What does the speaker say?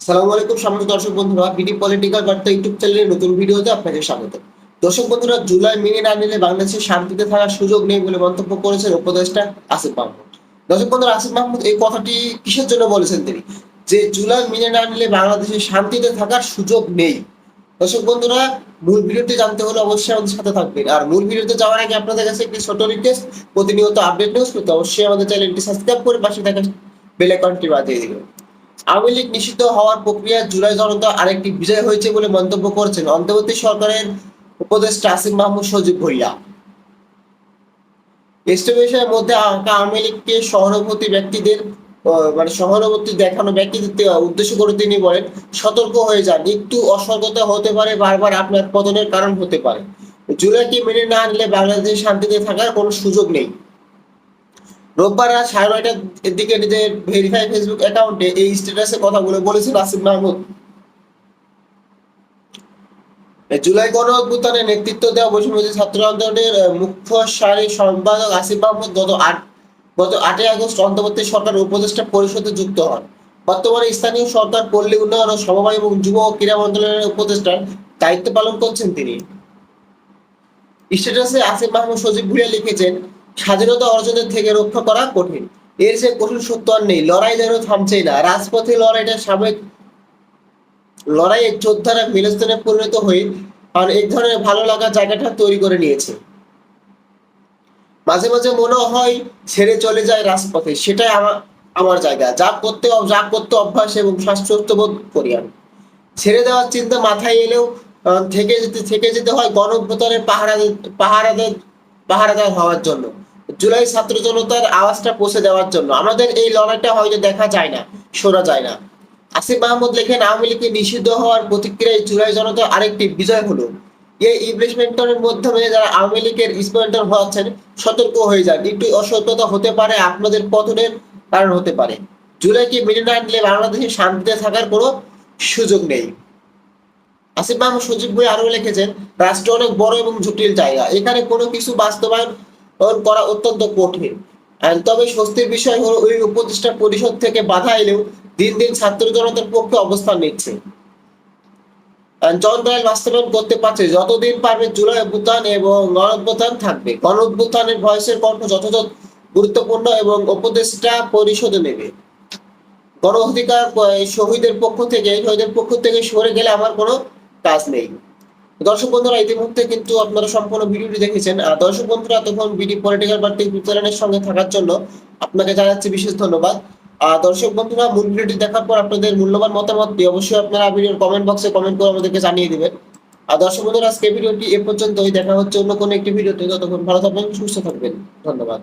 সালামু আলাইকুম সম্মানিত দর্শক বন্ধুরা বিডি পলিটিক্যাল বার্তা ইউটিউব চ্যানেলের নতুন ভিডিওতে আপনাকে স্বাগত। দর্শক বন্ধুরা, জুলাই মেনে না নিলে বাংলাদেশে শান্তিতে থাকার সুযোগ নেই বলে মন্তব্য করেছেন উপদেষ্টা আসিফ মাহমুদ। দর্শক বন্ধুরা, আসিফ মাহমুদ এই কথাটি কিসের জন্য বলেছেন তিনি? যে জুলাই মেনে না নিলে বাংলাদেশে শান্তিতে থাকার সুযোগ নেই। দর্শক বন্ধুরা, মূল ভিডিওটি জানতে হলে অবশ্যই আমাদের সাথে থাকবেন। আর মূল ভিডিওতে যাওয়ার আগে আপনাদের কাছে একটি ছোট রিকোয়েস্ট প্রতিনিয়ত আপডেট নিউজ পেতে অবশ্যই আমাদের চ্যানেলটি সাবস্ক্রাইব করে পাশে থাকা বেল আইকনটি বাজিয়ে দিবেন। আওয়ামী লীগ নিষিদ্ধ হওয়ার প্রক্রিয়া জুলাই জনতা আরেকটি বিজয় হয়েছে বলে মন্তব্য করেছেন অন্তর্বর্তী সরকারের উপদেষ্টা আসিফ মাহমুদ সজীব ভুইয়া। এস্টিমেশনের মধ্যে আওয়ামী লীগকে সহানুভূতি ব্যক্তিদের মানে সহানুভূতি দেখানো ব্যক্তিদের উদ্দেশ্য করে তিনি বলেন, সতর্ক হয়ে যান, একটু অসতর্কতা হতে পারে, বারবার আপনার পতনের কারণ হতে পারে। জুলাইকে মেনে না নিলে বাংলাদেশে শান্তিতে থাকার কোনো সুযোগ নেই। রোববার রাত সাড়ে নয়টার দিকে নিজের ভেরিফাই ফেসবুক অ্যাকাউন্টে এই স্ট্যাটাসে কথাগুলো বলেছেন আসিফ মাহমুদ। জুলাই গণ অভ্যুত্থানে নেতৃত্ব দেওয়া বৈষম্যবাদী ছাত্র আন্দোলনের মুখ্য সারি সম্পাদক আসিফ মাহমুদ গত আট, গত আটই আগস্ট অন্তর্বর্তী সরকার উপদেষ্টা পরিষদে যুক্ত হন। বর্তমানে স্থানীয় সরকার, পল্লী উন্নয়ন ও সমবায় এবং যুব ও ক্রীড়া মন্ত্রণালয়ের উপদেষ্টার দায়িত্ব পালন করছেন তিনি। স্ট্যাটাসে আসিফ মাহমুদ সজীব ভুইয়া লিখেছেন স্বাধীনতা অর্জনের থেকে রক্ষা করা কঠিন। এর যে কঠিন সত্য আর নেই। লড়াই যেন থামছেই না। রাজপথে লড়াইটা সাবেক লড়াইয়ের যোদ্ধারা মিলস্থানে পরিণত হয়ে আর এক ধরনের ভালো লাগার জায়গাটা তৈরি করে নিয়েছে। মাঝে মাঝে মনে হয়, ছেড়ে চলে যায় রাজপথে। সেটাই আমার আমার জায়গা। যা করতে যা করতে অভ্যাস এবং স্বাস্থ্য বোধ করি আমি। ছেড়ে দেওয়ার চিন্তা মাথায় এলেও থেকে যেতে থেকে যেতে হয় গণভ্যুত্থানের পাহারা পাহারাদের, পাহারাদার হওয়ার জন্য। জুলাই ছাত্র জনতার আওয়াজটা পৌঁছে দেওয়ার জন্য। আমাদের এই লড়াইটা হয়তো দেখা যায় না, শোনা যায় না। আসিফ মাহমুদ লেখেন, আওয়ামী লীগকে নিষিদ্ধ হওয়ার প্রতিক্রিয়ায় জুলাই জনতার আরেকটি বিজয় হলো। এই ইমপ্লিমেন্টের মাধ্যমে যারা আওয়ামী লীগের ইসপেন্টার হচ্ছেন সতর্ক হয়ে যান। একটু অসতর্কতা হতে পারে, আপনাদের পতনের কারণ হতে পারে। জুলাইকে মেনে না নিলে বাংলাদেশে শান্তিতে থাকার কোনো সুযোগ নেই। আসিফ মাহমুদ সজীব বই আরও লিখেছেন, রাষ্ট্র অনেক বড় এবং জটিল জায়গা। এখানে কোনো কিছু বাস্তবায়ন করা অত্যন্ত কঠিন। তবে স্বস্তির বিষয় হলো ওই উপদেষ্টা পরিষদ থেকে বাধা এলেও দিন দিন ছাত্র জনতার পক্ষে অবস্থান নিচ্ছে। দয়াল বাস্তবায়ন করতে পারছে, যতদিন পারবে জুলাই অভ্যুত্থান এবং গণ থাকবে। গণ অভ্যুত্থানের ভয়েসের কণ্ঠ যথাযথ, গুরুত্বপূর্ণ এবং উপদেষ্টা পরিষদে নেবে। গণ অধিকার শহীদের পক্ষ থেকে, শহীদের পক্ষ থেকে সরে গেলে আমার কোনো কাজ নেই। দর্শক বন্ধুরা, ইতিমধ্যে কিন্তু আপনারা সম্পূর্ণ ভিডিওটি দেখেছেন। দর্শক বন্ধুরা, তখন বিডি পলিটিক্যাল পার্টি চ্যানেলের সঙ্গে থাকার জন্য আপনাকে জানাচ্ছি বিশেষ ধন্যবাদ। দর্শক বন্ধুরা, মূল ভিডিওটি দেখার পর আপনাদের মূল্যবান মতামতটি অবশ্যই আপনারা ভিডিওর কমেন্ট বক্সে কমেন্ট করে আমাদেরকে জানিয়ে দিবেন। আর দর্শক বন্ধুরা, আজকে ভিডিওটি এ পর্যন্তই। দেখা হচ্ছে অন্য কোনো একটি ভিডিওতে। ততক্ষণ ভালো থাকবেন, সুস্থ থাকবেন। ধন্যবাদ।